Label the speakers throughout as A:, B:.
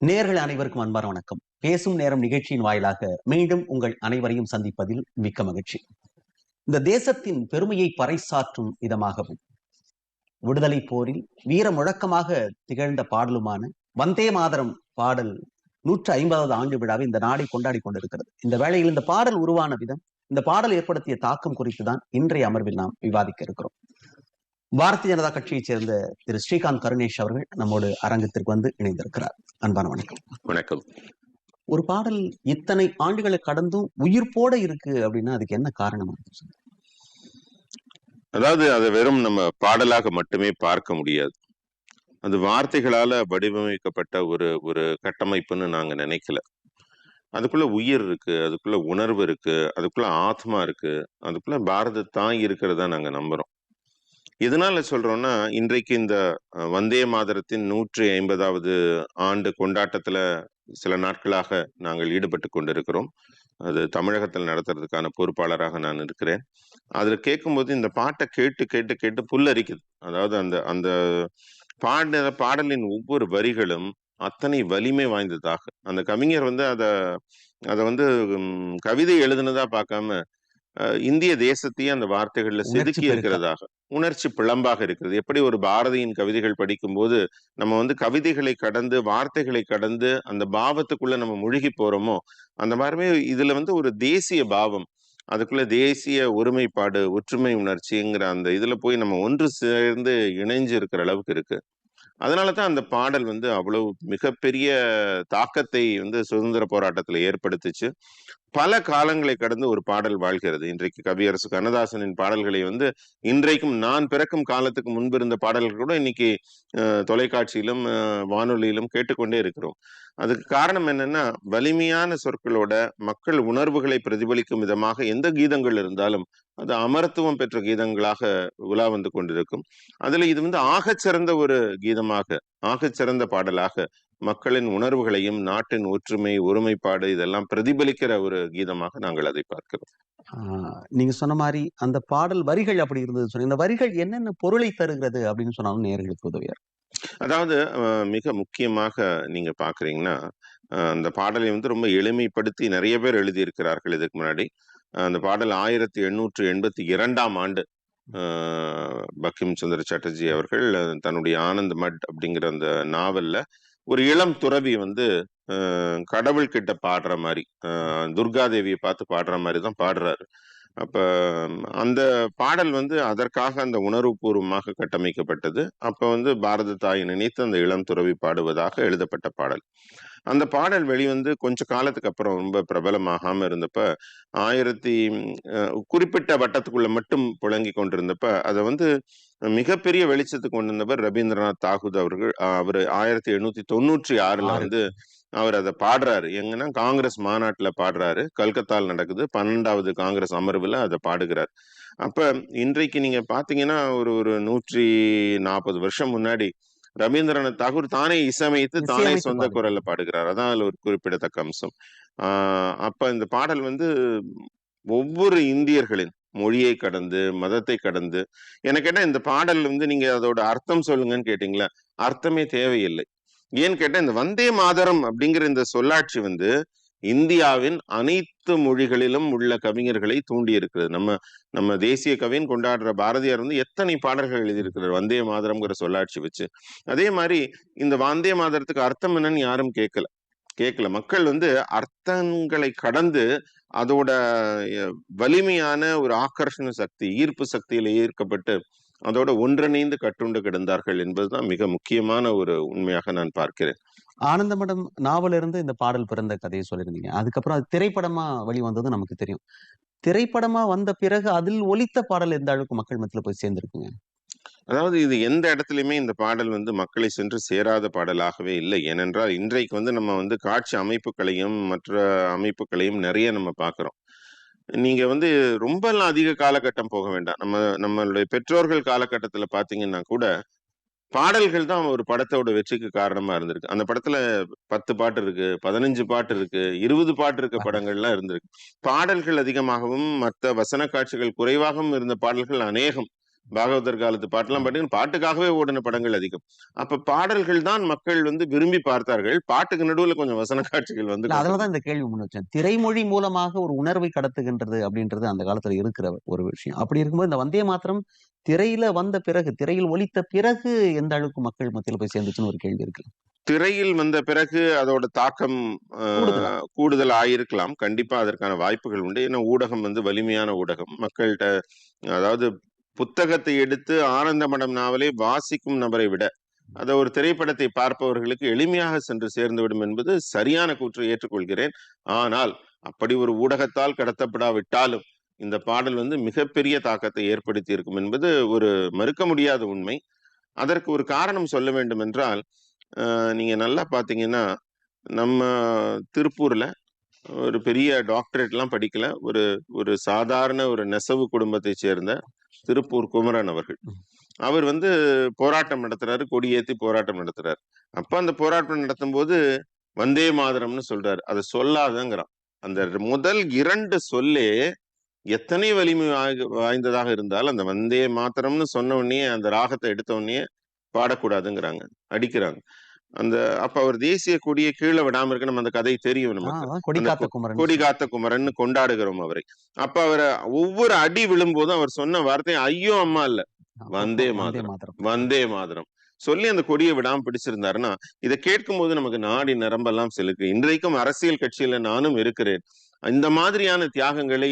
A: நேர்கள் அனைவருக்கும் அன்பான வணக்கம். பேசும் நேரம் நிகழ்ச்சியின் வாயிலாக மீண்டும் உங்கள் அனைவரையும் சந்திப்பதில் மிக்க மகிழ்ச்சி. இந்த தேசத்தின் பெருமையை பறைசாற்றும் விதமாகவும் விடுதலை போரில் வீர முழக்கமாக திகழ்ந்த பாடலுமான வந்தே மாதரம் பாடல் நூற்று ஐம்பதாவது ஆண்டு விழாவை இந்த நாடை கொண்டாடி கொண்டிருக்கிறது. இந்த வேளையில் இந்த பாடல் உருவான விதம் இந்த பாடல் ஏற்படுத்திய தாக்கம் குறித்து தான் இன்றைய அமர்வில் நாம் விவாதிக்க இருக்கிறோம். பாரதிய ஜனதா கட்சியைச் சேர்ந்த திரு ஸ்ரீகாந்த் கருணேஷ் அவர்கள் நம்மோடு அரங்கத்திற்கு வந்து இணைந்திருக்கிறார். அன்பான வணக்கம்.
B: வணக்கம்.
A: ஒரு பாடல் இத்தனை ஆண்டுகளை கடந்தும் உயிர்ப்போட இருக்கு அப்படின்னா அதுக்கு என்ன காரணம்
B: அதாவது அதை வெறும் நம்ம பாடலாக மட்டுமே பார்க்க முடியாது. அது வார்த்தைகளால வடிவமைக்கப்பட்ட ஒரு ஒரு கட்டமைப்புன்னு நாங்க நினைக்கல. அதுக்குள்ள உயிர் இருக்கு அதுக்குள்ள உணர்வு இருக்கு அதுக்குள்ள ஆத்மா இருக்கு அதுக்குள்ள பாரத தாய் இருக்கிறதா நாங்க நம்புறோம். எதனால சொல்றோம்னா இன்றைக்கு இந்த வந்தே மாதரத்தின் நூற்றி ஐம்பதாவது ஆண்டு கொண்டாட்டத்துல சில நாட்களாக நாங்கள் ஈடுபட்டு கொண்டிருக்கிறோம். அது தமிழகத்தில் நடத்துறதுக்கான பொறுப்பாளராக நான் இருக்கிறேன். அதுல கேட்கும்போது இந்த பாட்டை கேட்டு கேட்டு கேட்டு புல்லரிக்குது. அதாவது அந்த அந்த பாடின பாடலின் ஒவ்வொரு வரிகளும் அத்தனை வலிமை வாய்ந்ததாக. அந்த கவிஞர் வந்து அதை அதை வந்து கவிதை எழுதுனதா பார்க்காம இந்திய தேசத்தையே அந்த வார்த்தைகள்ல செதுக்கி. இருக்கிறதாக உணர்ச்சி பிளம்பாக இருக்கிறது எப்படி ஒரு பாரதியின் கவிதைகள் படிக்கும்போது நம்ம வந்து கவிதைகளை கடந்து வார்த்தைகளை கடந்து அந்த பாவத்துக்குள்ள நம்ம முழுகி போறோமோ அந்த மாதிரிமே இதுல வந்து ஒரு தேசிய பாவம் அதுக்குள்ள தேசிய ஒருமைப்பாடு ஒற்றுமை உணர்ச்சிங்கிற அந்த இதுல போய் நம்ம ஒன்று சேர்ந்து இணைஞ்சு இருக்கிற அளவுக்கு இருக்கு அதனால தான் அந்த பாடல் வந்து அவ்வளவு மிகப்பெரிய தாக்கத்தை வந்து சுதந்திர போராட்டத்துல ஏற்படுத்துச்சு. பல காலங்களை கடந்து ஒரு பாடல் வாழ்கிறது. இன்றைக்கு கவியரசு கண்ணதாசனின் பாடல்களை வந்து இன்றைக்கும் நான் பிறக்கும் காலத்துக்கு முன்பு இருந்த பாடல்கள் கூட இன்னைக்கு தொலைக்காட்சியிலும் வானொலியிலும் கேட்டுக்கொண்டே இருக்கிறோம். அதுக்கு காரணம் என்னன்னா வலிமையான சொற்களோட மக்கள் உணர்வுகளை பிரதிபலிக்கும் விதமாக எந்த கீதங்கள் இருந்தாலும் அது அமரத்துவம் பெற்ற கீதங்களாக உலா வந்து கொண்டிருக்கும் அதுல இது வந்து ஆகச்சிறந்த ஒரு கீதமாக ஆகச்சிறந்த பாடலாக மக்களின் உணர்வுகளையும் நாட்டின் ஒற்றுமை ஒருமைப்பாடு இதெல்லாம் பிரதிபலிக்கிற ஒரு கீதமாக நாங்கள் அதை பார்க்கிறோம்
A: ஆஹ் நீங்க சொன்ன மாதிரி அந்த பாடல் வரிகள் அப்படி இருந்தது சொன்னீங்க இந்த வரிகள் என்னென்ன பொருளை தருகிறது அப்படின்னு சொன்னாலும் நேர்களுக்கு உதவியா இருக்கும்.
B: அதாவது மிக முக்கியமாக நீங்க பாக்குறீங்கன்னா அந்த பாடலை வந்து ரொம்ப எளிமைப்படுத்தி நிறைய பேர் எழுதியிருக்கிறார்கள் இதுக்கு முன்னாடி. அந்த பாடல் ஆயிரத்தி எண்ணூற்று எண்பத்தி இரண்டாம் ஆண்டு அஹ், பங்கிம் சந்திர சாட்டர்ஜி அவர்கள் தன்னுடைய ஆனந்த் மட் அப்படிங்கிற அந்த நாவல்ல ஒரு இளம் துறவி வந்து அஹ், கடவுள் கிட்ட பாடுற மாதிரி அஹ், துர்கா தேவியை பார்த்து பாடுற மாதிரி தான் பாடுறாரு. அப்ப அந்த பாடல் வந்து அதற்காக அந்த உணர்வுபூர்வமாக கட்டமைக்கப்பட்டது அப்ப வந்து பாரத தாயை நினைத்து அந்த இளம் துறவி பாடுவதாக எழுதப்பட்ட பாடல் அந்த பாடல் வெளிவந்து கொஞ்ச காலத்துக்கு அப்புறம் ரொம்ப பிரபலமாகாம இருந்தப்ப ஆயிரத்தி குறிப்பிட்ட வட்டத்துக்குள்ள மட்டும் புழங்கி கொண்டிருந்தப்ப அதை வந்து மிகப்பெரிய வெளிச்சத்துக்கு கொண்டு வந்தவர் ரவீந்திரநாத் தாகூர் அவர்கள் அவர் ஆயிரத்தி எண்ணூத்தி தொண்ணூற்றி ஆறுல
A: ஆறு.
B: வந்து அவர் அதை பாடுறாரு. எங்கன்னா காங்கிரஸ் மாநாட்டுல பாடுறாரு. கல்கத்தால நடக்குது. பன்னெண்டாவது காங்கிரஸ் அமர்வுல அதை பாடுகிறார். அப்ப இன்றைக்கு நீங்க பாத்தீங்கன்னா ஒரு ஒரு நூற்றி நாற்பது வருஷம் முன்னாடி ரவீந்திரநாத் தாகூர் தானே இசையமைத்து தானே சொந்த. குரல்ல பாடுகிறார். அதான் அதுல ஒரு குறிப்பிடத்தக்க அம்சம். ஆஹ் அப்ப இந்த பாடல் வந்து ஒவ்வொரு இந்தியர்களின் மொழியை கடந்து மதத்தை கடந்து எனக்கு கேட்டா இந்த பாடல் வந்து நீங்க அதோட அர்த்தம் சொல்லுங்கன்னு கேட்டீங்களா? அர்த்தமே தேவையில்லை. ஏன்னு கேட்டால் இந்த வந்தே மாதரம் அப்படிங்கிற இந்த சொல்லாட்சி வந்து இந்தியாவின் அனைத்து மொழிகளிலும் உள்ள கவிஞர்களை தூண்டி இருக்கிறது நம்ம நம்ம தேசிய கவின்னு கொண்டாடுற பாரதியார் வந்து எத்தனை பாடல்கள் எழுதியிருக்கிறார்? வந்தே மாதரம்ங்கிற சொல்லாட்சி வச்சு. அதே மாதிரி இந்த வந்தே மாதரத்துக்கு அர்த்தம் என்னன்னு யாரும் கேட்கல கேட்கல மக்கள் வந்து அர்த்தங்களை கடந்து அதோட வலிமையான ஒரு ஆக்கர்ஷண சக்தி ஈர்ப்பு சக்தியில ஈர்க்கப்பட்டு அதோட ஒன்றிணைந்து கட்டுண்டு கிடந்தார்கள் என்பதுதான் மிக முக்கியமான ஒரு உண்மையாக நான் பார்க்கிறேன்.
A: ஆனந்தமடம் நாவல இருந்து இந்த பாடல் பிறந்த கதையை சொல்லியிருந்தீங்க. அதுக்கப்புறம் அது திரைப்படமா வெளிவந்தது நமக்கு தெரியும். திரைப்படமா வந்த பிறகு அதில் ஒலித்த பாடல் எந்த அளவுக்கு மக்கள் மத்தியில போய் சேர்ந்திருக்குங்க?
B: அதாவது இது எந்த இடத்துலயுமே இந்த பாடல் வந்து மக்களை சென்று சேராத பாடலாகவே இல்லை. ஏனென்றால் இன்றைக்கு வந்து நம்ம வந்து காட்சி அமைப்புகளையும் மற்ற அமைப்புகளையும் நிறைய நம்ம பார்க்கிறோம். நீங்க வந்து ரொம்ப எல்லாம் அதிக காலகட்டம் போக வேண்டாம். நம்ம நம்மளுடைய பெற்றோர்கள் காலகட்டத்துல பாத்தீங்கன்னா கூட பாடல்கள் தான் ஒரு படத்தோட வெற்றிக்கு காரணமா இருந்திருக்கு. அந்த படத்துல பத்து பாட்டு இருக்கு பதினஞ்சு பாட்டு இருக்கு இருபது பாட்டு இருக்க படங்கள்லாம் இருந்திருக்கு. பாடல்கள் அதிகமாகவும் மற்ற வசன காட்சிகள் குறைவாகவும் இருந்த பாடல்கள் அநேகம். பாகவதர் காலத்து பாட்டெல்லாம் பாத்தீங்கன்னா பாட்டுக்காகவே ஓடின படங்கள் அதிகம். அப்ப பாடல்கள் தான் மக்கள் வந்து விரும்பி பார்த்தார்கள். பாட்டுக்கு நடுவுல கொஞ்சம் வசன காட்சிகள் வந்து
A: அதுலதான் இந்த கேள்வி முன் வச்சேன். திரைமொழி மூலமாக ஒரு உணர்வை கடத்துகின்றது அப்படின்றது அந்த காலத்துல இருக்கிற ஒரு விஷயம். அப்படி இருக்கும்போது இந்த வந்தே மாத்திரம் திரையில வந்த பிறகு திரையில் ஒலித்த பிறகு எந்த அளவுக்கு மக்கள் மத்தியில போய் சேர்ந்துச்சுன்னு ஒரு கேள்வி இருக்கு.
B: திரையில் வந்த பிறகு அதோட தாக்கம்.
A: கூடுதல்.
B: ஆயிருக்கலாம் கண்டிப்பா அதற்கான வாய்ப்புகள் உண்டு. ஏன்னா ஊடகம் வந்து வலிமையான ஊடகம். மக்கள்கிட்ட அதாவது புத்தகத்தை எடுத்து ஆனந்தமடம் நாவலை வாசிக்கும் நபரை விட அதை ஒரு திரைப்படத்தை பார்ப்பவர்களுக்கு எளிமையாக சென்று சேர்ந்துவிடும் என்பது சரியான கூற்றை ஏற்றுக்கொள்கிறேன். ஆனால் அப்படி ஒரு ஊடகத்தால் கடத்தப்படாவிட்டாலும் இந்த பாடல் வந்து மிகப்பெரிய தாக்கத்தை ஏற்படுத்தி இருக்கும் என்பது ஒரு மறுக்க முடியாத உண்மை. அதற்கு ஒரு காரணம் சொல்ல வேண்டும் என்றால் அஹ், நீங்க நல்லா பாத்தீங்கன்னா நம்ம திருப்பூர்ல ஒரு பெரிய டாக்டரேட்லாம் படிக்கல. ஒரு ஒரு சாதாரண ஒரு நெசவு குடும்பத்தை சேர்ந்த திருப்பூர் குமரன் அவர்கள். அவர் வந்து போராட்டம் நடத்துறாரு கொடியேத்தி போராட்டம் நடத்துறாரு. அப்ப அந்த போராட்டம் நடத்தும் போது வந்தே மாதரம்னு சொல்றாரு. அதை சொல்லாதங்கிறான். அந்த முதல் இரண்டு சொல்லே எத்தனை வலிமை வாய்ந்ததாக இருந்தால் அந்த வந்தே மாத்திரம்னு சொன்ன உடனே அந்த ராகத்தை எடுத்த உடனே பாடக்கூடாதுங்கிறாங்க. அடிக்கிறாங்க. அந்த அப்ப அவர் தேசிய கொடியை கீழே விடாம இருக்கு நம்ம அந்த கதை தெரியும் நமக்கு.
A: கொடி காத்த குமரன்.
B: கொண்டாடுகிறோம் அவரை. அப்ப அவரை ஒவ்வொரு அடி விழும்போதும் அவர் சொன்ன வார்த்தை ஐயோ அம்மா இல்ல. வந்தே மாதரம். வந்தே மாதரம். சொல்லி அந்த கொடியை விடாம பிடிச்சிருந்தாருன்னா இதை கேட்கும் போது நமக்கு நாடி நரம்பெல்லாம் செலுக்கு. இன்றைக்கும் அரசியல் கட்சியில நானும் இருக்கிறேன். இந்த மாதிரியான தியாகங்களை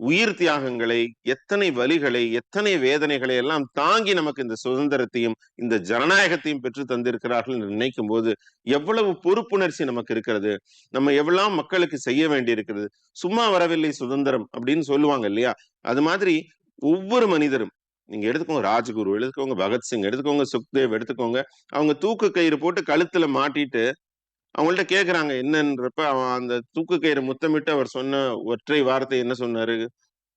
B: உயிர் தியாகங்களை எத்தனை வலிகளை எத்தனை வேதனைகளை எல்லாம் தாங்கி நமக்கு இந்த சுதந்திரத்தையும் இந்த ஜனநாயகத்தையும் பெற்று தந்திருக்கிறார்கள் என்று நினைக்கும் போது எவ்வளவு பொறுப்புணர்ச்சி நமக்கு இருக்கிறது. நம்ம எவ்வளவு மக்களுக்கு செய்ய வேண்டி இருக்கிறது சும்மா வரவில்லை சுதந்திரம் அப்படின்னு சொல்லுவாங்க இல்லையா? அது மாதிரி ஒவ்வொரு மனிதரும் நீங்க எடுத்துக்கோங்க ராஜகுரு எடுத்துக்கோங்க பகத்சிங் எடுத்துக்கோங்க சுக்தேவ் எடுத்துக்கோங்க. அவங்க தூக்கு கயிறு போட்டு கழுத்துல மாட்டிட்டு அவங்கள்ட்ட கேக்குறாங்க என்னன்றப்ப அவன் அந்த தூக்கு கயிறு முத்தமிட்டு அவர் சொன்ன ஒற்றை வார்த்தை என்ன சொன்னாரு?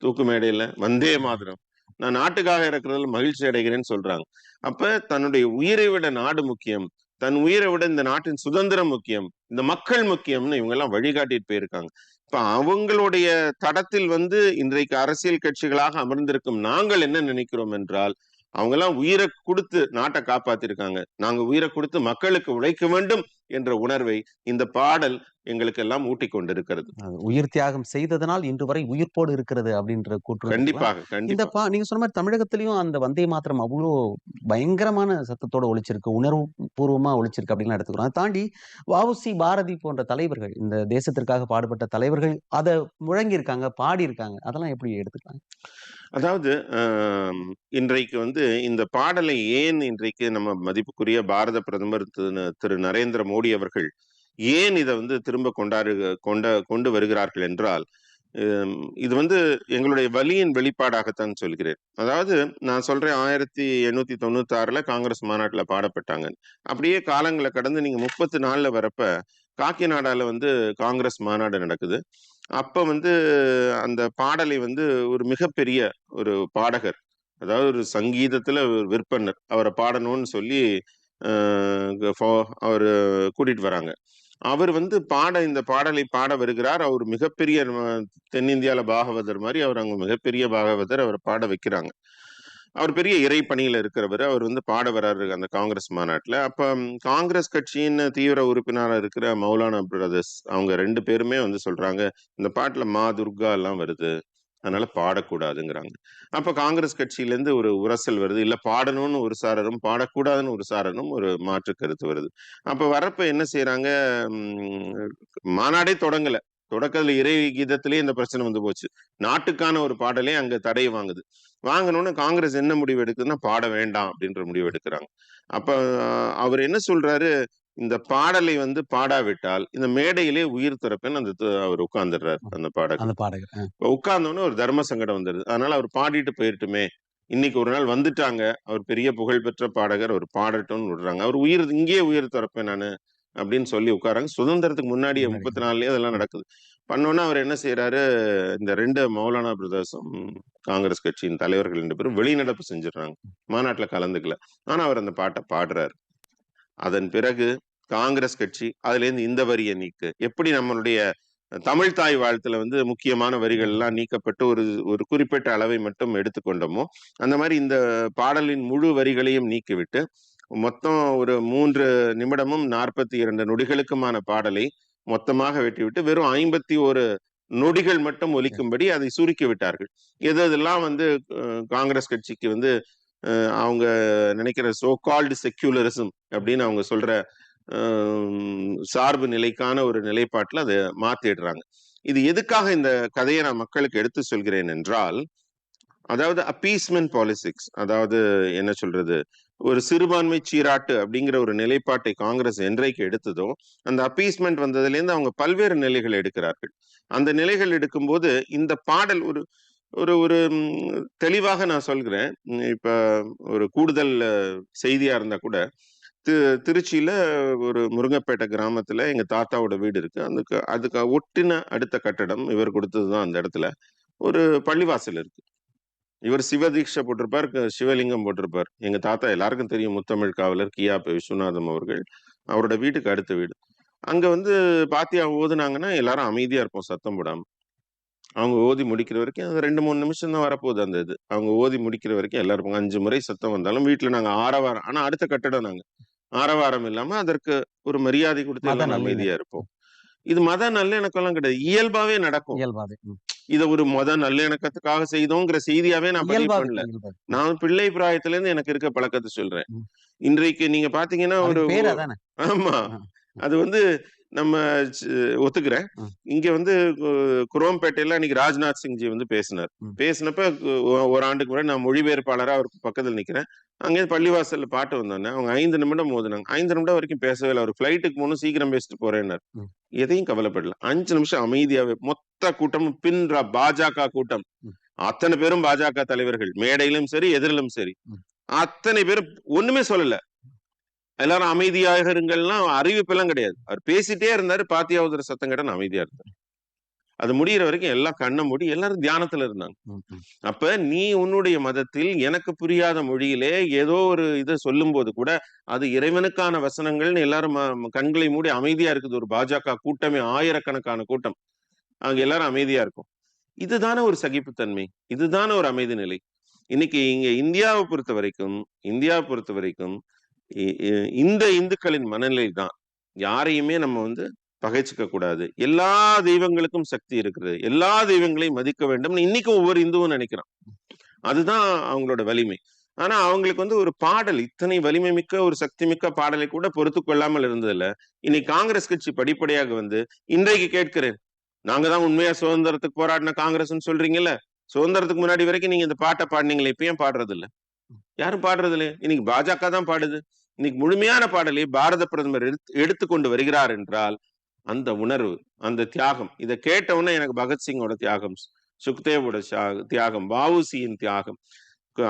B: தூக்கு மேடையில. வந்தே மாதிரம். நான் நாட்டுக்காக இருக்கிறதுல மகிழ்ச்சி அடைகிறேன்னு சொல்றாங்க. அப்ப தன்னுடைய உயிரை விட நாடு முக்கியம் தன் உயிரை விட இந்த நாட்டின் சுதந்திரம் முக்கியம் இந்த மக்கள் முக்கியம்னு இவங்க எல்லாம் வழிகாட்டிட்டு போயிருக்காங்க. இப்ப அவங்களுடைய தடத்தில் வந்து இன்றைக்கு அரசியல் கட்சிகளாக அமர்ந்திருக்கும் நாங்கள் என்ன நினைக்கிறோம் என்றால் அவங்க எல்லாம் உயிரை கொடுத்து நாட்டை காப்பாத்திருக்காங்க. நாங்க உயிரை கொடுத்து மக்களுக்கு உழைக்க வேண்டும் என்ற உணர்வை இந்த பாடல் எங்களுக்கு எல்லாம் ஊட்டி கொண்டிருக்கிறது
A: உயிர் தியாகம் செய்ததனால் இன்று வரை உயிர்ப்போடு இருக்கிறது அப்படின்ற கூற்று.
B: கண்டிப்பாக
A: இந்த பா நீங்க சொன்ன மாதிரி தமிழகத்திலயும் அந்த வந்தே மாத்திரம் அவ்வளோ பயங்கரமான சத்தத்தோட ஒழிச்சிருக்கு உணர்வு பூர்வமா ஒழிச்சிருக்கு அப்படின்னு எடுத்துக்கிறோம். அதை தாண்டி வஉசி பாரதி போன்ற தலைவர்கள் இந்த தேசத்திற்காக பாடுபட்ட தலைவர்கள் அதை முழங்கியிருக்காங்க பாடியிருக்காங்க. அதெல்லாம் எப்படி எடுத்துக்கலாம்
B: அதாவது ஆம், இன்றைக்கு வந்து இந்த பாடலை ஏன் இன்றைக்கு நம்ம மதிப்புக்குரிய பாரத பிரதமர் திரு திரு நரேந்திர மோடி அவர்கள் ஏன் இதை வந்து திரும்ப கொண்டாடு கொண்ட கொண்டு வருகிறார்கள் என்றால் ஹம், இது வந்து எங்களுடைய வலியின் வெளிப்பாடாகத்தான் சொல்கிறேன். அதாவது நான் சொல்றேன் ஆயிரத்தி எண்ணூத்தி தொண்ணூத்தி ஆறுல காங்கிரஸ் மாநாட்டில் பாடப்பட்டாங்க அப்படியே காலங்களை கடந்து நீங்க முப்பத்தி நாலுல வரப்ப காக்கிநாடால வந்து காங்கிரஸ் மாநாடு நடக்குது. அப்ப வந்து அந்த பாடலை வந்து ஒரு மிகப்பெரிய ஒரு பாடகர் அதாவது ஒரு சங்கீதத்துல விற்பனர் அவரை பாடணும்னு சொல்லி அவர் கூட்டிட்டு வராங்க. அவர் வந்து பாட இந்த பாடலை பாட வருகிறார். அவர் மிகப்பெரிய தென்னிந்தியாவில் தென்னிந்தியால பாகவதர் மாதிரி அவர் அங்க மிகப்பெரிய பாகவதர் அவர் பாட வைக்கிறாங்க. அவர் பெரிய இறை இருக்கிறவர். அவர் வந்து பாட வர்றாரு அந்த காங்கிரஸ் மாநாட்டுல. அப்ப காங்கிரஸ் கட்சியின் தீவிர உறுப்பினராக இருக்கிற மௌலானா பிரதர்ஸ் அவங்க ரெண்டு பேருமே வந்து சொல்றாங்க இந்த பாட்டுல மா துர்கா எல்லாம் வருது அதனால பாடக்கூடாதுங்கிறாங்க. அப்போ காங்கிரஸ் கட்சியில இருந்து ஒரு உரசல் வருது இல்ல பாடணும்னு ஒரு சாரரும் பாடக்கூடாதுன்னு ஒரு சாரரும் ஒரு மாற்று கருத்து வருது. அப்ப வரப்ப என்ன செய்யறாங்க மாநாடே தொடங்கலை. தொடக்கத்துல இறை கீதத்திலே இந்த பிரச்சனை வந்து போச்சு. நாட்டுக்கான ஒரு பாடலே அங்க தடை வாங்குது. வாங்கணும்னு காங்கிரஸ் என்ன முடிவு எடுக்குதுன்னா பாட வேண்டாம் அப்படின்ற முடிவு எடுக்கிறாங்க. அப்ப அவர் என்ன சொல்றாரு? இந்த பாடலை வந்து பாடாவிட்டால் இந்த மேடையிலே உயிர் துறப்பேன்னு அந்த அவர் உட்கார்ந்துடுறாரு அந்த பாடகர்.
A: அந்த பாடகர்.
B: இப்ப உட்கார்ந்தோன்னே ஒரு தர்ம சங்கடம் வந்துருது அதனால அவர் பாடிட்டு போயிட்டுமே இன்னைக்கு ஒரு நாள் வந்துட்டாங்க. அவர் பெரிய புகழ்பெற்ற பாடகர் அவர் பாடட்டும்னு விடுறாங்க. அவர் உயிர் இங்கேயே உயிர் துறப்பேன் நானு. அப்படின்னு சொல்லி உட்காராங்க சுதந்திரத்துக்கு முன்னாடியே
A: முன்னாடி.
B: முப்பத்தி நாலுலயே அதெல்லாம் நடக்குது. பண்ணோன்னா அவர் என்ன செய்யறாரு இந்த ரெண்டு மௌலானா பிரதர்ஸும் காங்கிரஸ் கட்சியின் தலைவர்கள் ரெண்டு பேரும் வெளிநடப்பு செஞ்சிடறாங்க. மாநாட்டுல கலந்துக்கல. ஆனா அவர் அந்த பாட்டை பாடுறாரு. அதன் பிறகு காங்கிரஸ் கட்சி அதுல இருந்து இந்த வரியை நீக்கு. எப்படி நம்மளுடைய தமிழ் தாய் வாழ்த்துல வந்து முக்கியமான வரிகள் எல்லாம் நீக்கப்பட்டு ஒரு ஒரு குறிப்பிட்ட அளவை மட்டும் எடுத்துக்கொண்டோமோ அந்த மாதிரி இந்த பாடலின் முழு வரிகளையும் நீக்கிவிட்டு மொத்தம் ஒரு மூன்று நிமிடமும் நாற்பத்தி இரண்டு நொடிகளுக்குமான பாடலை மொத்தமாக வெட்டிவிட்டு வெறும் ஐம்பத்தி ஒரு நொடிகள் மட்டும் ஒலிக்கும்படி அதை சுருக்கி விட்டார்கள். எது எதெல்லாம் வந்து காங்கிரஸ் கட்சிக்கு வந்து அவங்க நினைக்கிற சோ கால்டு செக்யூலரிசம் அப்படின்னு அவங்க சொல்ற சார்பு நிலைக்கான ஒரு நிலைப்பாட்டில் அதை மாத்திடுறாங்க. இது எதுக்காக இந்த கதையை நான் மக்களுக்கு எடுத்து சொல்கிறேன் என்றால் அதாவது அப்பீஸ்மெண்ட் பாலிசிக்ஸ் அதாவது என்ன சொல்றது ஒரு சிறுபான்மை சீராட்டு அப்படிங்கிற ஒரு நிலைப்பாட்டை காங்கிரஸ் என்றைக்கு எடுத்ததோ அந்த அப்பீஸ்மெண்ட் வந்ததுலேருந்து அவங்க பல்வேறு நிலைகள் எடுக்கிறார்கள். அந்த நிலைகள் எடுக்கும்போது இந்த பாடல் ஒரு ஒரு ஒரு தெளிவாக நான் சொல்கிறேன். இப்போ ஒரு கூடுதல் செய்தியாக இருந்தால் கூட தி- திருச்சியில் ஒரு முருங்கப்பேட்டை கிராமத்தில் எங்கள் தாத்தாவோட வீடு இருக்கு. அதுக்கு அதுக்கு ஒட்டின அடுத்த கட்டடம் இவர் கொடுத்தது தான் அந்த இடத்துல. ஒரு பள்ளிவாசல் இருக்குது இவர் சிவதீட்சை போட்டிருப்பார் சிவலிங்கம் போட்டிருப்பார். எங்க தாத்தா எல்லாருக்கும் தெரியும் முத்தமிழ் காவலர் கியாபி விஸ்வநாதம் அவர்கள். அவரோட வீட்டுக்கு அடுத்த வீடு. அங்க வந்து பாத்தியா ஓதுனாங்கன்னா எல்லாரும் அமைதியா இருப்போம் சத்தம் போடாம. அவங்க ஓதி முடிக்கிற வரைக்கும் அது ரெண்டு மூணு நிமிஷம் தான் வரப்போகுது அந்த இது. அவங்க ஓதி முடிக்கிற வரைக்கும் எல்லாரும் இருப்பாங்க. அஞ்சு முறை சத்தம் வந்தாலும் வீட்டுல நாங்க ஆரவாரம் ஆனா அடுத்த கட்டடம் நாங்க. ஆரவாரம் இல்லாம அதற்கு ஒரு மரியாதை கொடுத்து. அமைதியா இருப்போம். இது மத நல்லிணக்கம்லாம் கிடையாது. இயல்பாவே நடக்கும்.
A: இயல்பாவே.
B: இத ஒரு மத நல்லிணக்கத்துக்காக செய்தோங்கிற செய்தியாவே நான் பதிவு பண்ணல. நான் பிள்ளை பிராயத்துல இருந்து எனக்கு இருக்க பழக்கத்தை சொல்றேன். இன்றைக்கு நீங்க பாத்தீங்கன்னா ஒரு ஆமா. அது வந்து நம்ம ஒத்துக்கிறேன். இங்க வந்து குரோம்பேட்டையில அன்னைக்கு ராஜ்நாத் சிங்ஜி வந்து பேசினார். பேசினப்ப ஒரு ஆண்டுக்கு முன்னாடி நான் மொழிபெயர்ப்பாளரா அவருக்கு பக்கத்துல நிக்கிறேன். அங்கே பள்ளிவாசல்ல பாட்டு வந்தோன்னே அவங்க ஐந்து நிமிடம் மோதினாங்க. ஐந்து நிமிடம் வரைக்கும் பேசவே இல்லை. அவர் ஃபிளைட்டுக்கு போகணும் சீக்கிரம் பேசிட்டு போறேன்னார். எதையும் கவலைப்படல. அஞ்சு நிமிஷம் அமைதியாவே மொத்த கூட்டமும் பின் ர- பாஜக கூட்டம். அத்தனை பேரும் பாஜக தலைவர்கள். மேடையிலும் சரி எதிரிலும் சரி. அத்தனை பேரும் ஒண்ணுமே சொல்லல. எல்லாரும் அமைதியாக இருங்கள்லாம் அறிவிப்பெல்லாம் கிடையாது. அவர் பேசிட்டே இருந்தாரு பாத்தியாவதர் சத்தம் கேட்ட நான் அமைதியா இருந்தேன் அது முடியிற வரைக்கும் எல்லாம் கண்ணை மூடி எல்லாரும் தியானத்துல இருந்தாங்க. அப்ப நீ உன்னுடைய மதத்தில் எனக்கு புரியாத மொழியிலே ஏதோ ஒரு இதை சொல்லும் போது கூட அது இறைவனுக்கான வசனங்கள்னு எல்லாரும் கண்களை மூடி அமைதியா இருக்குது. ஒரு பாஜக கூட்டமே ஆயிரக்கணக்கான கூட்டம். அங்க எல்லாரும் அமைதியா இருக்கும். இதுதானே ஒரு சகிப்புத்தன்மை. இதுதானே ஒரு அமைதி நிலை. இன்னைக்கு இங்க இந்தியாவை பொறுத்த வரைக்கும் இந்தியாவை பொறுத்த வரைக்கும் இந்த இந்துக்களின் மனநிலை தான் யாரையுமே நம்ம வந்து பகைச்சிக்க கூடாது. எல்லா தெய்வங்களுக்கும் சக்தி இருக்கிறது. எல்லா தெய்வங்களையும் மதிக்க வேண்டும்னு இன்னைக்கும் ஒவ்வொரு இந்துவும் நினைக்கிறான். அதுதான் அவங்களோட வலிமை. ஆனா அவங்களுக்கு வந்து ஒரு பாடல் இத்தனை வலிமை மிக்க ஒரு சக்தி மிக்க பாடலை கூட பொறுத்து கொள்ளாமல் இருந்ததில்ல. இன்னைக்கு காங்கிரஸ் கட்சி படிப்படியாக வந்து இன்றைக்கு கேட்கிறேன். நாங்க தான் உண்மையா சுதந்திரத்துக்கு போராடின காங்கிரஸ்னு சொல்றீங்கல்ல? சுதந்திரத்துக்கு முன்னாடி வரைக்கும் நீங்க இந்த பாட்டை பாடினீங்களே இப்பயும் பாடுறது இல்ல யாரும் பாடுறது இல்லையே இன்னைக்கு பாஜக தான் பாடுது. இன்னைக்கு முழுமையான பாடலை பாரத பிரதமர் எடுத்து எடுத்துக்கொண்டு வருகிறார் என்றால் அந்த உணர்வு அந்த தியாகம் இதை கேட்ட உடனே எனக்கு பகத்சிங்கோட தியாகம் சுக்தேவோட தியா- தியாகம் வஉசியின் தியாகம்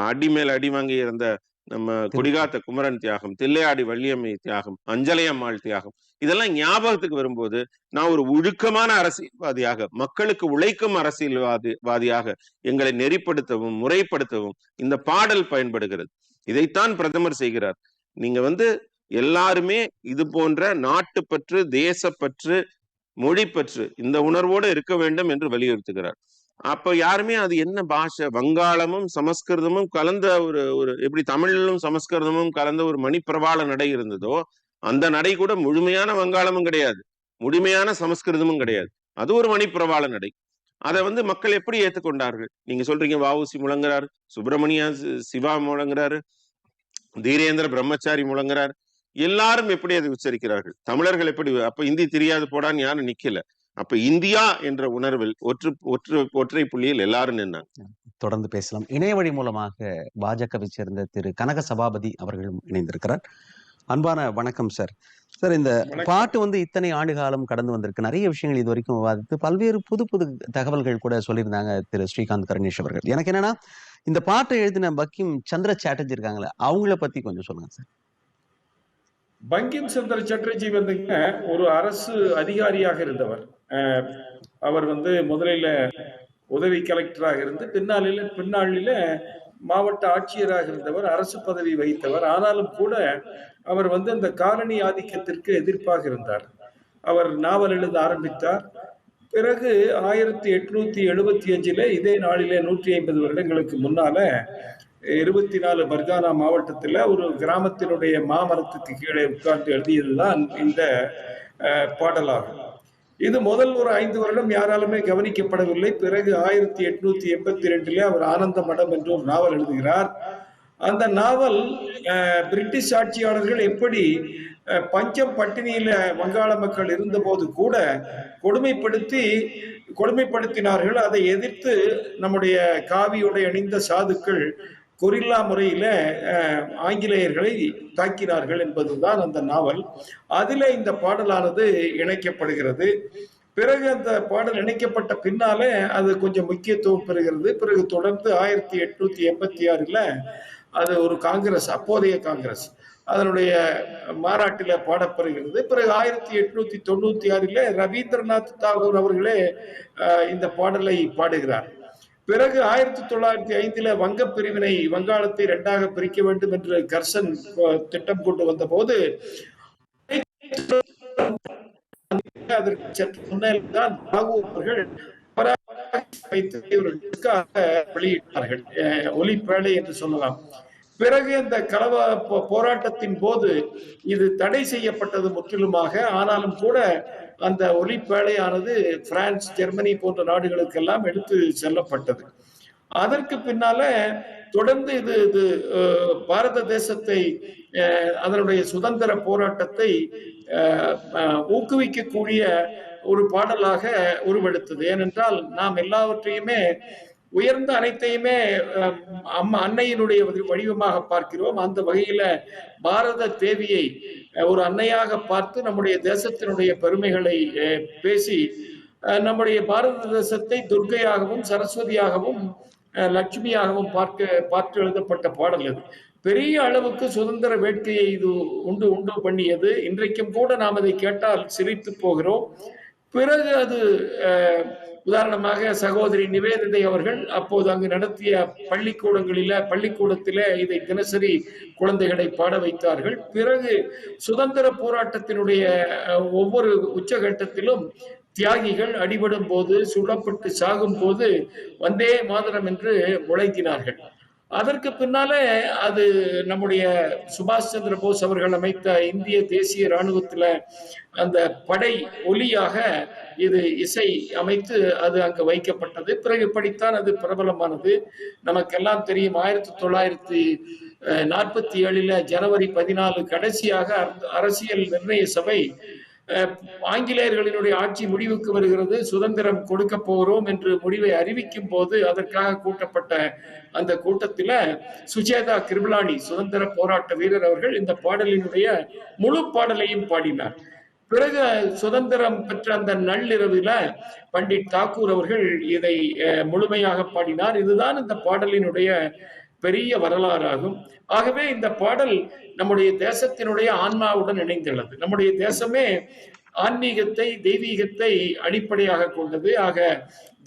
B: அடி மேல் அடி வாங்கி இருந்த நம்ம கொடிகாத்த குமரன் தியாகம் தில்லையாடி வள்ளியம்மை தியாகம் அஞ்சலையம்மாள் தியாகம் இதெல்லாம் ஞாபகத்துக்கு வரும்போது நான் ஒரு ஒழுக்கமான அரசியல்வாதியாக மக்களுக்கு உழைக்கும் அரசியல்வாதி வாதியாக எங்களை நெறிப்படுத்தவும் முறைப்படுத்தவும் இந்த பாடல் பயன்படுகிறது. இதைத்தான் பிரதமர் செய்கிறார். நீங்க வந்து எல்லாருமே இது போன்ற நாட்டுப்பற்று தேசப்பற்று மொழிப்பற்று இந்த உணர்வோடு இருக்க வேண்டும் என்று வலியுறுத்துகிறார். அப்ப யாருமே அது என்ன பாஷை? வங்காளமும் சமஸ்கிருதமும் கலந்த ஒரு ஒரு எப்படி தமிழிலும் சமஸ்கிருதமும் கலந்த ஒரு மணிப்பிரவாள நடை இருந்ததோ அந்த நடை கூட முழுமையான வங்காளமும் கிடையாது. முழுமையான சமஸ்கிருதமும் கிடையாது. அது ஒரு மணிப்பிரவாள நடை. அதை வந்து மக்கள் எப்படி ஏற்றுக்கொண்டார்கள்? நீங்க சொல்றீங்க வாவுசி முழங்குறாரு சுப்பிரமணியா சிவா முழங்குறாரு தீரேந்திர பிரம்மச்சாரி முழங்குறார். எல்லாரும் எப்படி அதை உச்சரிக்கிறார்கள்? தமிழர்கள் எப்படி அப்ப இந்தி தெரியாது போடான்னு யாரும் நிக்கல. அப்ப இந்தியா என்ற உணர்வில் ஒற்று ஒற்று ஒற்றை புள்ளியில் எல்லாரும் நின்னாங்க.
A: தொடர்ந்து பேசலாம். இணைய வழி மூலமாக பாஜகவை சேர்ந்த திரு கனக சபாபதி அவர்களும் இணைந்திருக்கிறார். அன்பான வணக்கம் சார் சார் இந்த. பாட்டு வந்து இத்தனை ஆண்டு காலம் கடந்து வந்திருக்கு. நிறைய விஷயங்கள் இது வரைக்கும் விவாதித்து பல்வேறு புது புது தகவல்கள் கூட சொல்லியிருந்தாங்க திரு. ஸ்ரீகாந்த் கருணேஷ் அவர்கள். எனக்கு என்னன்னா இந்த பாட்டை எழுதின பக்கிம் சந்திர சாட்டர்ஜி இருக்காங்களே அவங்கள பத்தி கொஞ்சம் சொல்லுங்க சார்
C: பங்கிம் சந்திர சட்டர்ஜி வந்துங்க ஒரு அரசு அதிகாரியாக இருந்தவர். அவர் வந்து முதலில் உதவி கலெக்டராக இருந்து பின்னாளில பின்னாளில மாவட்ட ஆட்சியராக இருந்தவர் அரசு பதவி வகித்தவர். ஆனாலும் கூட அவர் வந்து அந்த காலனி ஆதிக்கத்திற்கு எதிர்ப்பாக இருந்தார். அவர் நாவல் எழுத ஆரம்பித்தார். பிறகு ஆயிரத்தி எட்நூத்தி எழுபத்தி அஞ்சுல இதே நாளிலே நூற்றி ஐம்பது வருடங்களுக்கு முன்னால இருபத்தி நாலு பர்கானா மாவட்டத்துல ஒரு கிராமத்தினுடைய மாமரத்துக்கு கீழே உட்கார்ந்து எழுதியதுதான் இந்த அஹ், பாடலாகும். இது முதல் ஒரு ஐந்து வருடம் யாராலுமே கவனிக்கப்படவில்லை. பிறகு ஆயிரத்தி எட்நூத்தி எண்பத்தி ரெண்டுல அவர் ஆனந்த மடம் என்று ஒரு நாவல் எழுதுகிறார். அந்த நாவல் பிரிட்டிஷ் ஆட்சியாளர்கள் எப்படி பஞ்சம் பட்டினியில வங்காள மக்கள் இருந்தபோது கூட கொடுமைப்படுத்தி கொடுமைப்படுத்தினார்கள். அதை எதிர்த்து நம்முடைய காவியுடை அணிந்த சாதுக்கள் கொரில்லா முறையில ஆங்கிலேயர்களை தாக்கினார்கள் என்பதுதான் அந்த நாவல். அதில் இந்த பாடலானது இணைக்கப்படுகிறது. பிறகு அந்த பாடல் இணைக்கப்பட்ட பின்னாலே அது கொஞ்சம் முக்கியத்துவம் பெறுகிறது. பிறகு தொடர்ந்து ஆயிரத்தி எட்நூத்தி எண்பத்தி ஆறுல அது ஒரு காங்கிரஸ் அப்போதைய காங்கிரஸ் அதனுடைய மாநாட்டில பாடப்படுகிறது பிறகு ஆயிரத்தி எட்நூத்தி தொண்ணூத்தி ஆறில் ரவீந்திரநாத் தாகூர் அவர்களே இந்த பாடலை பாடுகிறார் பிறகு ஆயிரத்தி தொள்ளாயிரத்தி ஐந்துல வங்க பிரிவினை வங்காளத்தை இரண்டாக பிரிக்க வேண்டும் என்று கர்சன் திட்டம் கொண்டு வந்த போது அதற்கு சற்று முன்னால் தான் தாகூர் அவர்கள் வெளியிட்டார்கள் ஒலி பேழை என்று சொல்லலாம் பிறகு இந்த கலவ போ- போராட்டத்தின் போது இது தடை செய்யப்பட்டது முற்றிலுமாக. ஆனாலும் கூட அந்த ஒலிப்பேழையானது பிரான்ஸ் ஜெர்மனி போன்ற நாடுகளுக்கெல்லாம் எடுத்து செல்லப்பட்டது. அதற்கு பின்னால தொடர்ந்து இது இது பாரத தேசத்தை அஹ், அதனுடைய சுதந்திர போராட்டத்தை அஹ், அஹ், ஊக்குவிக்கக்கூடிய ஒரு பாடலாக உருவெடுத்தது. ஏனென்றால் நாம் எல்லாவற்றையுமே உயர்ந்த அனைத்தையுமே அம்மா அன்னையினுடைய வடிவமாக பார்க்கிறோம். அந்த வகையில பாரத தேவியை ஒரு அன்னையாக பார்த்து நம்முடைய தேசத்தினுடைய பெருமைகளை பேசி அஹ், நம்முடைய பாரத தேசத்தை துர்க்கையாகவும் சரஸ்வதியாகவும் அஹ், லட்சுமியாகவும் பார்க்க பார்த்து எழுதப்பட்ட பாடல் அது பெரிய அளவுக்கு சுதந்திர வேட்கையை இது உண்டு உண்டு பண்ணியது. இன்றைக்கும் கூட நாம் அதை கேட்டால் சிரித்து போகிறோம். பிறகு அது அஹ், உதாரணமாக சகோதரி நிவேதிதை அவர்கள் அப்போது அங்கு நடத்திய பள்ளிக்கூடங்களில பள்ளிக்கூடத்தில இதை தினசரி குழந்தைகளை பாட வைத்தார்கள். பிறகு சுதந்திர போராட்டத்தினுடைய ஒவ்வொரு உச்சகட்டத்திலும் தியாகிகள் அடிபடும் போது சுடப்பட்டு சாகும் போது வந்தே மாதரம் என்று முழங்கினார்கள். அதற்கு பின்னாலே அது நம்முடைய சுபாஷ் சந்திர போஸ் அவர்கள் அமைத்த இந்திய தேசிய இராணுவத்துல அந்த படை ஒலியாக இது இசை அமைத்து அது அங்கு வைக்கப்பட்டது. பிறகு இப்படித்தான் அது பிரபலமானது. நமக்கெல்லாம் தெரியும் ஆயிரத்தி தொள்ளாயிரத்தி நாற்பத்தி ஏழுல ஜனவரி பதினாலு கடைசியாக அரசியல் நிர்ணய சபை ஆங்கிலேயர்களினுடைய ஆட்சி முடிவுக்கு வருகிறது. சுதந்திரம் கொடுக்க போகிறோம் என்று முடிவை அறிவிக்கும் போது அதற்காக கூட்டப்பட்ட அந்த கூட்டத்தில் சுஜேதா கிருபலானி சுதந்திர போராட்ட வீரர் அவர்கள் இந்த பாடலினுடைய முழு பாடலையும் பாடினார். பிறகு சுதந்திரம் பெற்ற அந்த நள்ளிரவில பண்டிட் தாக்கூர் அவர்கள் இதை முழுமையாக பாடினார். இதுதான் இந்த பாடலினுடைய பெரிய வரலாறாகும். ஆகவே இந்த பாடல் நம்முடைய தேசத்தினுடைய ஆன்மாவுடன் இணைந்துள்ளது. நம்முடைய தேசமே ஆன்மீகத்தை தெய்வீகத்தை அடிப்படையாக கொண்டது. ஆக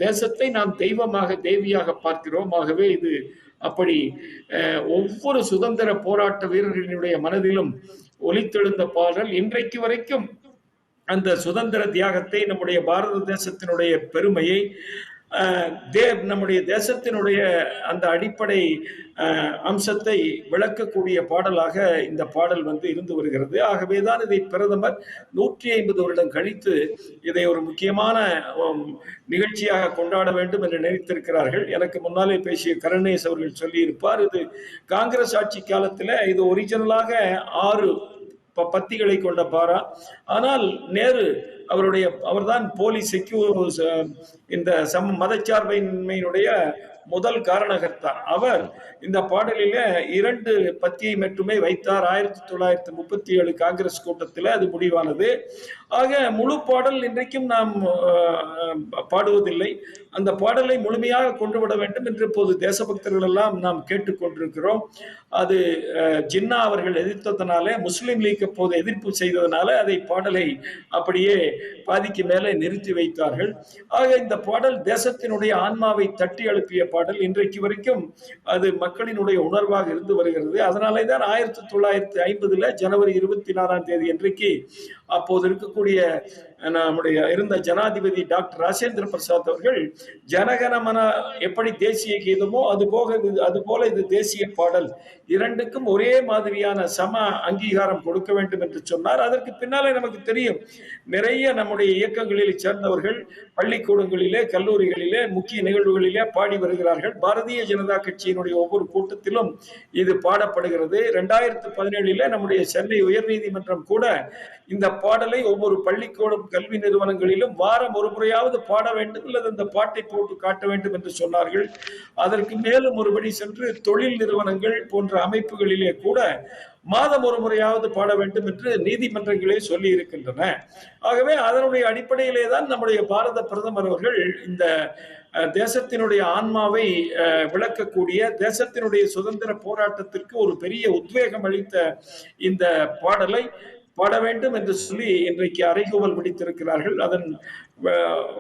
C: தேசத்தை நாம் தெய்வமாக தேவியாக பார்க்கிறோம். ஆகவே இது அப்படி ஒவ்வொரு சுதந்திர போராட்ட வீரர்களினுடைய மனதிலும் ஒலித்தெழுந்த பாடல். இன்றைக்கு வரைக்கும் அந்த சுதந்திர தியாகத்தை நம்முடைய பாரத தேசத்தினுடைய பெருமையை தே நம்முடைய தேசத்தினுடைய அந்த அடிப்படை அம்சத்தை விளக்கக்கூடிய பாடலாக இந்த பாடல் வந்து இருந்து வருகிறது. ஆகவே தான் இதை பிரதமர் நூற்றி ஐம்பது வருடம் கழித்து இதை ஒரு முக்கியமான நிகழ்ச்சியாக கொண்டாட வேண்டும் என்று நினைத்திருக்கிறார்கள். எனக்கு முன்னாலே பேசிய கருணேஸ் அவர்கள் சொல்லியிருப்பார் இது காங்கிரஸ் ஆட்சி காலத்தில் இது ஒரிஜினலாக ஆறு ப- பத்திகளை கொண்ட பாரா ஆனால் நேரு அவருடைய அவர்தான் போலி செக்யூர் இந்த சம் மதச்சார்பின்மையினுடைய முதல் காரணகர்த்தா அவர் இந்த பாடலில இரண்டு பத்தியை மட்டுமே வைத்தார். ஆயிரத்தி தொள்ளாயிரத்தி முப்பத்தி ஏழு காங்கிரஸ் கூட்டத்தில் அது முடிவானது. ஆக முழு பாடல் இன்றைக்கும் நாம் பாடுவதில்லை. அந்த பாடலை முழுமையாக கொண்டு விட வேண்டும் என்று இப்போது தேசபக்தர்கள் எல்லாம் நாம் கேட்டுக்கொண்டிருக்கிறோம். அது ஜின்னா அவர்கள் எதிர்த்ததனாலே முஸ்லீம் லீக் அப்போது எதிர்ப்பு செய்ததனால அதை பாடலை அப்படியே பாதிக்கு மேலே நிறுத்தி வைத்தார்கள். ஆக இந்த பாடல் தேசத்தினுடைய ஆன்மாவை தட்டி எழுப்பிய பாடல். இன்றைக்கு வரைக்கும் அது மக்களினுடைய உணர்வாக இருந்து வருகிறது. அதனாலே தான் ஆயிரத்தி தொள்ளாயிரத்தி ஐம்பதுல ஜனவரி இருபத்தி நாலாம் தேதி இன்றைக்கு அப்போது இருக்கக்கூடிய நம்முடைய இருந்த ஜனாதிபதி டாக்டர் ராஜேந்திர பிரசாத் அவர்கள் ஜனகணமன எப்படி தேசிய கீதமோ அது போக இது அது போல இது தேசிய பாடல். இரண்டுக்கும் ஒரே மாதிரியான சம அங்கீகாரம் கொடுக்க வேண்டும் என்று சொன்னார். அதற்கு பின்னாலே நமக்கு தெரியும் நிறைய நம்முடைய இயக்கங்களில் சேர்ந்தவர்கள் பள்ளிக்கூடங்களிலே கல்லூரிகளிலே முக்கிய நிகழ்வுகளிலே பாடி வருகிறார்கள். பாரதிய ஜனதா கட்சியினுடைய ஒவ்வொரு கூட்டத்திலும் இது பாடப்படுகிறது. இரண்டாயிரத்து பதினேழிலே நம்முடைய சென்னை உயர்நீதிமன்றம் கூட இந்த பாடலை ஒவ்வொரு பள்ளிக்கூடம் கல்வி நிறுவனங்களிலும் வாரம் ஒரு முறையாவது பாட வேண்டும் அல்லது அந்த பாட்டை போட்டு காட்ட வேண்டும் என்று சொன்னார்கள். அதற்கு மேலும் ஒருபடி சென்று தொழில் நிறுவனங்கள் போன்ற அமைப்புகளிலே கூட மாதம் ஒரு முறையாவது பாட வேண்டும் என்று நீதிமன்றங்களே சொல்லி இருக்கின்றன. ஆகவே அதனுடைய அடிப்படையிலே தான் நம்முடைய பாரத பிரதமர் அவர்கள் இந்த தேசத்தினுடைய ஆன்மாவை விளக்கக்கூடிய தேசத்தினுடைய சுதந்திர போராட்டத்திற்கு ஒரு பெரிய உத்வேகம் அளித்த இந்த பாடலை பாட வேண்டும் என்று சொல்லி இன்றைக்கு அறைகூவல் விடுத்திருக்கிறார்கள். அதன்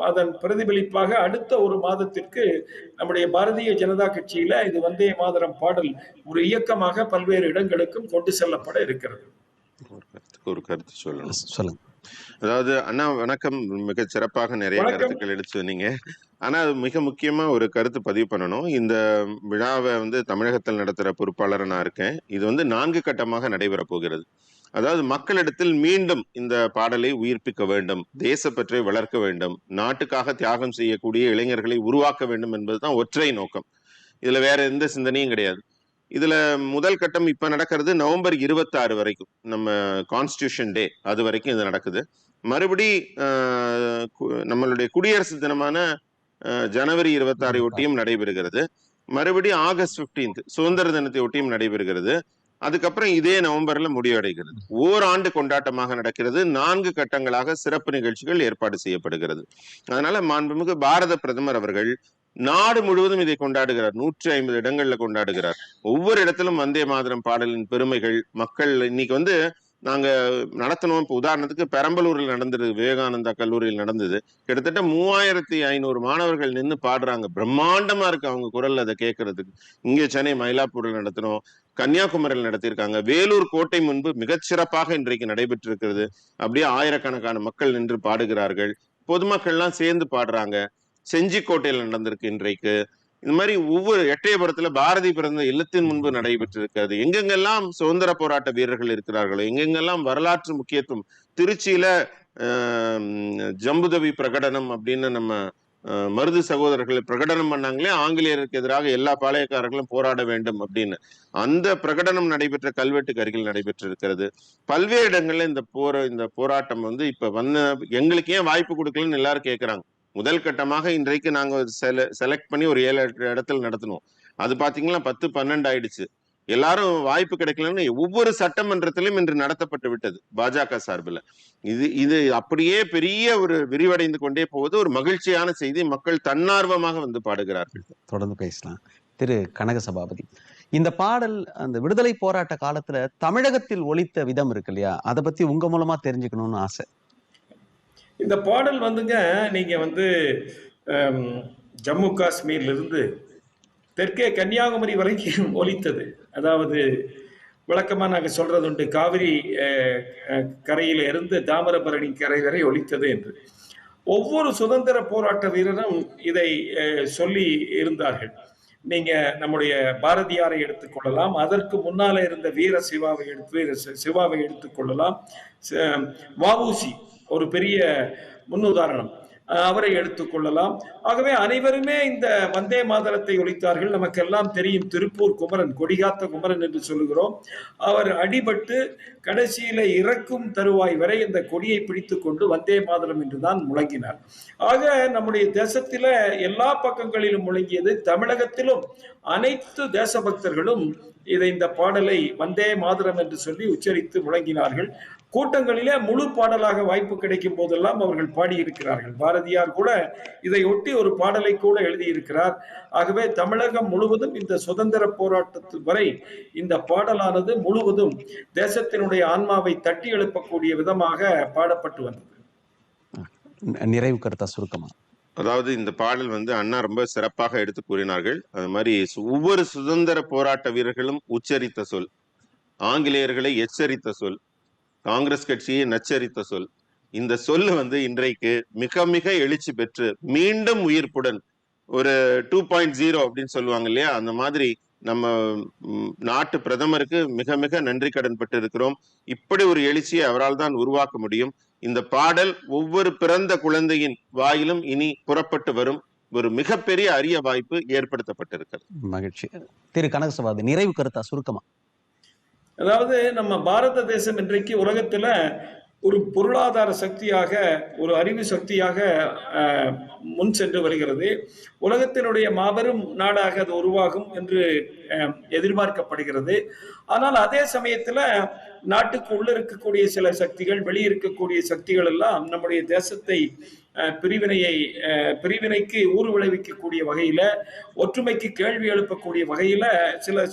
C: அதன் பிரதிபலிப்பாக அடுத்த ஒரு மாதத்திற்கு நம்முடைய பாரதிய ஜனதா கட்சியில இது வந்தே மாதரம் பாடல் ஒரு இயக்கமாக பல்வேறு இடங்களுக்கும் கொண்டு செல்லப்பட இருக்கிறது.
B: ஒரு கருத்து சொல்லணும்.
A: சொல்லுங்க.
B: அதாவது அண்ணா வணக்கம். மிக சிறப்பாக நிறைய. கருத்துக்கள் எடுத்து சொன்னீங்க. ஆனா அது மிக முக்கியமா ஒரு கருத்து பதிவு பண்ணணும். இந்த விழாவை வந்து தமிழகத்தில் நடத்துற பொறுப்பாளர் நான் இருக்கேன். இது வந்து நான்கு கட்டமாக நடைபெற போகிறது. அதாவது மக்களிடத்தில் மீண்டும் இந்த பாடலை உயிர்ப்பிக்க வேண்டும் தேசப்பற்றை வளர்க்க வேண்டும் நாட்டுக்காக தியாகம் செய்யக்கூடிய இளைஞர்களை உருவாக்க வேண்டும் என்பதுதான் ஒற்றை நோக்கம். இதுல வேற எந்த சிந்தனையும் கிடையாது. இதுல முதல் கட்டம் இப்ப நடக்கிறது நவம்பர் இருபத்தாறு வரைக்கும் நம்ம கான்ஸ்டியூஷன் டே அது வரைக்கும் இது நடக்குது. மறுபடி ஆஹ், நம்மளுடைய குடியரசு தினமான ஜனவரி இருபத்தாறை ஒட்டியும் நடைபெறுகிறது. மறுபடி ஆகஸ்ட் 15th சுதந்திர தினத்தை ஒட்டியும் நடைபெறுகிறது. அதுக்கப்புறம் இதே நவம்பர்ல முடிவடைகிறது. ஓராண்டு கொண்டாட்டமாக நடக்கிறது. நான்கு கட்டங்களாக சிறப்பு நிகழ்ச்சிகள் ஏற்பாடு செய்யப்படுகிறது. அதனால மாண்புமிகு பாரத பிரதமர் அவர்கள் நாடு முழுவதும் இதை கொண்டாடுகிறார். நூற்றி ஐம்பது இடங்கள்ல கொண்டாடுகிறார். ஒவ்வொரு இடத்திலும் வந்தே மாதரம் பாடலின் பெருமைகள் மக்கள் இன்னைக்கு வந்து நாங்க நடத்தினோம். இப்போ உதாரணத்துக்கு பெரம்பலூரில் நடந்தது விவேகானந்தா கல்லூரியில் நடந்தது. கிட்டத்தட்ட மூவாயிரத்தி ஐநூறு மாணவர்கள் நின்று பாடுறாங்க. பிரம்மாண்டமா இருக்கு அவங்க குரல் அதை கேட்கறதுக்கு இங்கே சென்னை மயிலாப்பூரில் நடத்தினோம். கன்னியாகுமரியில் நடத்தியிருக்காங்க. வேலூர் கோட்டை முன்பு மிகச்சிறப்பாக இன்றைக்கு நடைபெற்றிருக்கிறது. அப்படியே ஆயிரக்கணக்கான மக்கள் நின்று பாடுகிறார்கள். பொதுமக்கள்லாம் சேர்ந்து பாடுறாங்க. செஞ்சிக்கோட்டையில் நடந்திருக்கு இன்றைக்கு. இந்த மாதிரி ஒவ்வொரு எட்டயபுரத்துல பாரதி பிறந்த இல்லத்தின் முன்பு நடைபெற்றிருக்கிறது. எங்கெங்கெல்லாம் சுதந்திர போராட்ட வீரர்கள் இருக்கிறார்களோ எங்கெங்கெல்லாம் வரலாற்று முக்கியத்துவம் திருச்சியில ஆஹ், ஜம்புதவி பிரகடனம் அப்படின்னு நம்ம மருது சகோதரர்கள் பிரகடனம் பண்ணாங்களே ஆங்கிலேயருக்கு எதிராக எல்லா பாளையக்காரர்களும் போராட வேண்டும் அப்படின்னு. அந்த பிரகடனம் நடைபெற்ற கல்வெட்டுக்கு அருகில் நடைபெற்றிருக்கிறது. பல்வேறு இடங்கள்ல இந்த போர இந்த போராட்டம் வந்து இப்ப வந்த எங்களுக்கு ஏன் வாய்ப்பு கொடுக்கலன்னு எல்லாரும் கேக்குறாங்க. முதல் கட்டமாக இன்றைக்கு நாங்க செல செலக்ட் பண்ணி ஒரு ஏழு எட்டு இடத்துல நடத்தினோம். அது பாத்தீங்கன்னா பத்து பன்னெண்டு ஆயிடுச்சு. எல்லாரும் வாய்ப்பு கிடைக்கலன்னு ஒவ்வொரு சட்டமன்றத்திலும் இன்று நடத்தப்பட்டு விட்டது பாஜக சார்பில். இது இது அப்படியே பெரிய ஒரு விரிவடைந்து கொண்டே போவது ஒரு மகிழ்ச்சியான செய்தி. மக்கள் தன்னார்வமாக வந்து பாடுகிறார்கள்.
A: தொடர்ந்து பேசலாம். திரு கனக சபாபதி இந்த பாடல் அந்த விடுதலை போராட்ட காலத்துல தமிழகத்தில் ஒலித்த விதம் இருக்கு இல்லையா? அதை பத்தி உங்க மூலமா தெரிஞ்சுக்கணும்னு ஆசை.
C: இந்த பாடல் வந்துங்க நீங்க வந்து ஜம்மு காஷ்மீர்ல இருந்து தெற்கே கன்னியாகுமரி வரைக்கும் ஒலித்தது. அதாவது விளக்கமாக நாங்கள் சொல்றது உண்டு காவிரி கரையில் இருந்து தாமிரபரணி கரை வரை ஒலித்தது என்று. ஒவ்வொரு சுதந்திர போராட்ட வீரரும் இதை சொல்லி இருந்தார்கள். நீங்க நம்முடைய பாரதியாரை எடுத்துக்கொள்ளலாம் அதற்கு முன்னால இருந்த வீர சிவாவை எடுத்து வீர சிவாவை எடுத்துக்கொள்ளலாம் ச- ஒரு பெரிய முன்னுதாரணம். அவரை எடுத்துக்கொள்ளலாம் ஆகவே அனைவருமே இந்த வந்தே மாதரத்தை ஒழித்தார்கள். நமக்கெல்லாம் தெரியும் திருப்பூர் குமரன் கொடிகாத்த குமரன் என்று சொல்லுகிறோம். அவர் அடிபட்டு கடைசியில இறக்கும் தருவாய் வரை இந்த கொடியை பிடித்து கொண்டு வந்தே மாதரம் என்றுதான் முழங்கினார். ஆக நம்முடைய தேசத்தில எல்லா பக்கங்களிலும் முழங்கியது தமிழகத்திலும் அனைத்து தேசபக்தர்களும் இதை இந்த பாடலை வந்தே மாதரம் என்று சொல்லி உச்சரித்து முழங்கினார்கள். கூட்டங்களிலே முழு பாடலாக வாய்ப்பு கிடைக்கும் போதெல்லாம் அவர்கள் பாடியிருக்கிறார்கள். பாரதியார் கூட இதை ஒட்டி ஒரு பாடலை கூட எழுதியிருக்கிறார். ஆகவே தமிழகம் முழுவதும் இந்த சுதந்திர போராட்டத்து வரை இந்த பாடலானது முழுவதும் தேசத்தினுடைய ஆன்மாவை தட்டி எழுப்பக்கூடிய விதமாக பாடப்பட்டு வந்தது.
A: நிறைவு கருத்தா சுருக்கமா?
B: அதாவது இந்த பாடல் வந்து அண்ணா ரொம்ப சிறப்பாக எடுத்து கூறினார்கள். அது மாதிரி ஒவ்வொரு சுதந்திர போராட்ட வீரர்களும் உச்சரித்த சொல் ஆங்கிலேயர்களை எச்சரித்த சொல் காங்கிரஸ் கட்சியை நச்சரித்த சொல். இந்த சொல்லு வந்து இன்றைக்கு மிக மிக எழுச்சி பெற்று மீண்டும் உயிர்ப்புடன் ஒரு டூ பாயிண்ட் ஜீரோ அப்படின்னு சொல்லுவாங்க இல்லையா? அந்த மாதிரி நம்ம நாட்டு பிரதமருக்கு மிக மிக நன்றி கடன் பட்டு இருக்கிறோம் இப்படி ஒரு எழுச்சியை அவரால் தான் உருவாக்க முடியும். இந்த பாடல் ஒவ்வொரு பிறந்த குழந்தையின் வாயிலும் இனி புறப்பட்டு வரும். ஒரு மிகப்பெரிய அரிய வாய்ப்பு ஏற்படுத்தப்பட்டிருக்கிறது.
A: மகிழ்ச்சி. திரு கனகசபாதி நிறைவு கருத்தா சுருக்கமா?
C: அதாவது நம்ம பாரத தேசம் இன்றைக்கு உலகத்துல ஒரு பொருளாதார சக்தியாக ஒரு அறிவு சக்தியாக முன் சென்று வருகிறது. உலகத்தினுடைய மாபெரும் நாடாக அது உருவாகும் என்று எதிர்பார்க்கப்படுகிறது. ஆனால் அதே சமயத்துல நாட்டுக்கு உள்ள இருக்கக்கூடிய சில சக்திகள் வெளியே இருக்கக்கூடிய சக்திகள் எல்லாம் நம்முடைய தேசத்தை பிரிவினையை பிரிவினைக்கு ஊறு விளைவிக்கக்கூடிய வகையில ஒற்றுமைக்கு கேள்வி எழுப்பக்கூடிய வகையில சில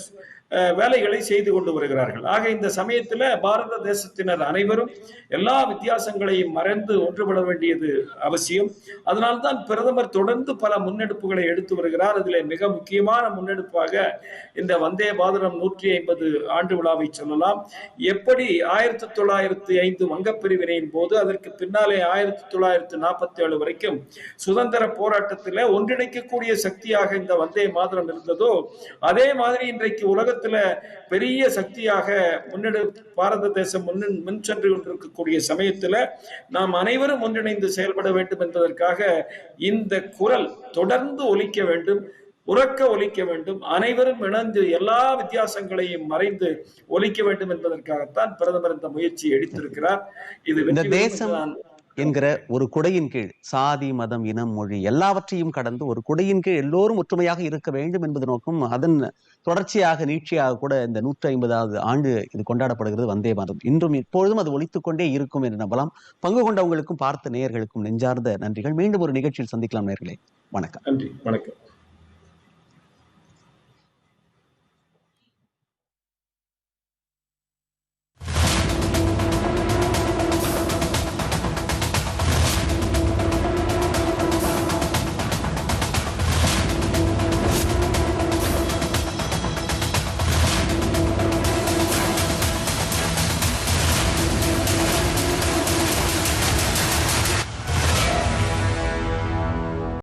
C: வேலைகளை செய்து கொண்டு வருகிறார்கள். ஆக இந்த சமயத்துல பாரத தேசத்தினர் அனைவரும் எல்லா வித்தியாசங்களையும் மறந்து ஒன்றுபட வேண்டியது அவசியம். அதனால்தான் பிரதமர் தொடர்ந்து பல முன்னெடுப்புகளை எடுத்து வருகிறார். அதில் மிக முக்கியமான முன்னெடுப்பாக இந்த வந்தே பாரதம் நூற்றி ஐம்பது ஆண்டு விழாவை சொல்லலாம். எப்படி ஆயிரத்தி தொள்ளாயிரத்தி ஐந்து வங்கப்பிரிவினையின் போது அதற்கு பின்னாலே ஆயிரத்தி தொள்ளாயிரத்தி நாற்பத்தி ஏழு வரைக்கும் சுதந்திர போராட்டத்தில் ஒன்றிணைக்கக்கூடிய சக்தியாக இந்த வந்தே மாதரம் இருந்ததோ அதே மாதிரி இன்றைக்கு உலகத்துல பெரிய சக்தியாக முன்னெடு பாரத தேசம் முன் முன் சென்று கொண்டிருக்கக்கூடிய சமயத்துல நாம் அனைவரும் ஒன்றிணைந்து செயல்பட வேண்டும் என்பதற்காக இந்த குரல் தொடர்ந்து ஒலிக்க வேண்டும் உறக்க ஒலிக்க வேண்டும் அனைவரும் இணைந்து எல்லா வித்தியாசங்களையும் மறைந்து ஒலிக்க வேண்டும் என்பதற்காகத்தான் பிரதமர் இந்த முயற்சியை எடுத்திருக்கிறார். இது
A: தேசம் என்கிற ஒரு குடையின் கீழ் சாதி மதம் இனம் மொழி எல்லாவற்றையும் கடந்து ஒரு குடையின் கீழ் எல்லோரும் ஒற்றுமையாக இருக்க வேண்டும் என்பது நோக்கம் அதன் தொடர்ச்சியாக நீட்சியாக கூட இந்த நூற்றி ஐம்பதாவது ஆண்டு இது கொண்டாடப்படுகிறது வந்தே மாதம். இன்றும் இப்பொழுதும் அது ஒழித்துக்கொண்டே இருக்கும் என்று நம்பலாம். பங்கு கொண்டவங்களுக்கும் பார்த்த நேயர்களுக்கும் நெஞ்சார்ந்த நன்றிகள். மீண்டும் ஒரு நிகழ்ச்சியில் சந்திக்கலாம் நேர்களே. வணக்கம்.
C: நன்றி. வணக்கம்.